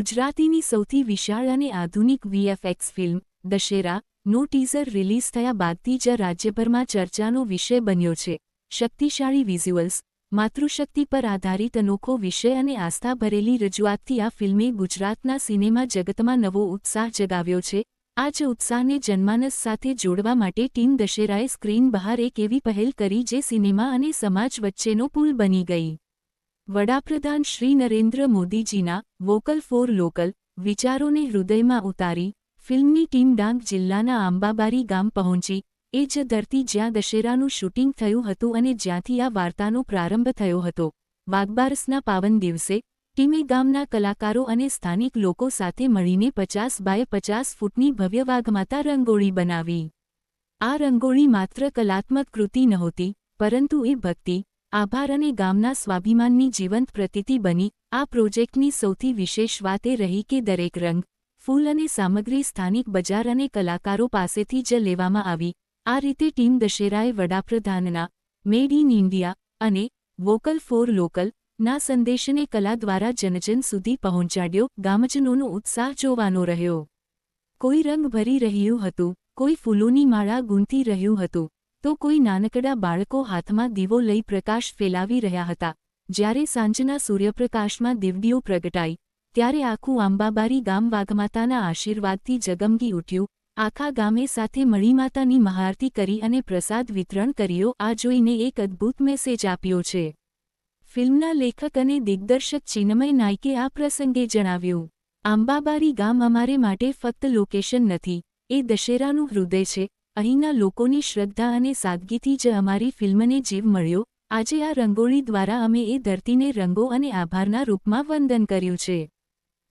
ગુજરાતીની સૌથી વિશાળ અને આધુનિક વીએફએક્સ ફિલ્મ, દશેરા, નો ટીઝર રિલીઝ થયા બાદથી જ રાજ્યભરમાં ચર્ચાનો વિષય બન્યો છે. શક્તિશાળી વિઝ્યુઅલ્સ, માતૃશક્તિ પર આધારિત અનોખો વિષય અને આસ્થા ભરેલી રજૂઆતથી આ ફિલ્મે ગુજરાતના સિનેમા જગતમાં નવો ઉત્સાહ જગાવ્યો છે. આ જ ઉત્સાહને જનમાનસ સાથે જોડવા માટે ટીમ દશેરાએ સ્ક્રીન બહાર એક એવી પહેલ કરી જે સિનેમા અને સમાજ વચ્ચેનો પુલ બની ગઈ. વડાપ્રધાન શ્રી નરેન્દ્ર મોદીજીના વોકલ ફોર લોકલ વિચારોને હૃદયમાં ઉતારી, ફિલ્મની ટીમ ડાંગ જિલ્લાના આંબાબારી ગામ પહોંચી, એ જ ધરતી જ્યાં દશેરાનું શૂટિંગ થયું હતું અને જ્યાંથી આ વાર્તાનો પ્રારંભ થયો હતો. વાઘબારસના પાવન દિવસે, ટીમે ગામના કલાકારો અને સ્થાનિક લોકો સાથે મળીને પચાસ બાય પચાસ ફૂટની ભવ્ય વાઘમાતા રંગોળી બનાવી. આ રંગોળી માત્ર કલાત્મક કૃતિ નહોતી, પરંતુ એ ભક્તિ આભાર અને ગામના સ્વાભિમાનની જીવંત પ્રતીતિ બની. આ પ્રોજેક્ટની સૌથી વિશેષ વાત એ રહી કે દરેક રંગ, ફૂલ અને સામગ્રી સ્થાનિક બજાર અને કલાકારો પાસેથી જ લેવામાં આવી. આ રીતે ટીમ દશેરાએ વડાપ્રધાનના મેડ ઇન ઇન્ડિયા અને વોકલ ફોર લોકલ ના સંદેશને કલા દ્વારા જનજન સુધી પહોંચાડ્યો. ગામજનોનો ઉત્સાહ જોવાનો રહ્યો. કોઈ રંગ ભરી રહ્યું હતું, કોઈ ફૂલોની માળા ગૂંથી રહ્યું હતું. તો કોઈ નાનકડા બાળકો હાથમાં દીવો લઈ પ્રકાશ ફેલાવી રહ્યા હતા. જ્યારે સાંજના સૂર્યપ્રકાશમાં દીવડીઓ પ્રગટાઈ, ત્યારે આખું આંબાબારી ગામ વાઘમાતાના આશીર્વાદથી જગમગી ઉઠ્યું. આખા ગામે સાથે મળીમાતાની મહારતી કરી અને પ્રસાદ વિતરણ કર્યો. આ જોઈને એક અદ્ભુત મેસેજ આપ્યો છે. ફિલ્મના લેખક અને દિગ્દર્શક ચિન્મય નાયકે આ પ્રસંગે જણાવ્યું, આંબાબારી ગામ અમારે માટે ફક્ત લોકેશન નથી, એ દશેરાનું હૃદય છે. અહીંના લોકોની શ્રદ્ધા અને સાદગીથી જ અમારી ફિલ્મને જીવ મળ્યો. આજે આ રંગોળી દ્વારા અમે એ ધરતીને રંગો અને આભારના રૂપમાં વંદન કર્યું છે.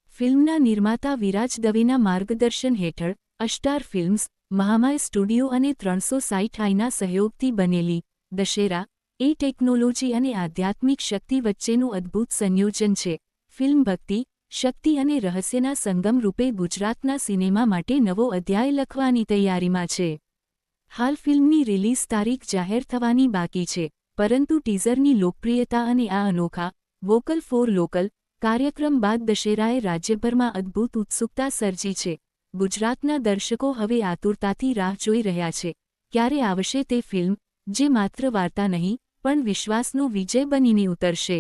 ફિલ્મના નિર્માતા વિરાજ દવેના માર્ગદર્શન હેઠળ અષ્ટાર ફિલ્મ્સ, મહામાય સ્ટુડિયો અને ત્રણસો સાઠ આઈના સહયોગથી બનેલી દશેરા, એ ટેકનોલોજી અને આધ્યાત્મિક શક્તિ વચ્ચેનું અદ્ભુત સંયોજન છે. ફિલ્મ ભક્તિ, શક્તિ અને રહસ્યના સંગમ રૂપે ગુજરાતના સિનેમા માટે નવો અધ્યાય લખવાની તૈયારીમાં છે. હાલ ફિલ્મની રિલીઝ તારીખ જાહેર થવાની બાકી છે, પરંતુ ટીઝરની લોકપ્રિયતા અને આ અનોખા વોકલ ફોર લોકલ કાર્યક્રમ બાદ દશેરાએ રાજ્યભરમાં અદ્ભુત ઉત્સુકતા સર્જી છે. ગુજરાતના દર્શકો હવે આતુરતાથી રાહ જોઈ રહ્યા છે. ક્યારે આવશે તે ફિલ્મ, જે માત્ર વાર્તા નહીં, પણ વિશ્વાસનો વિજય બનીને ઉતરશે.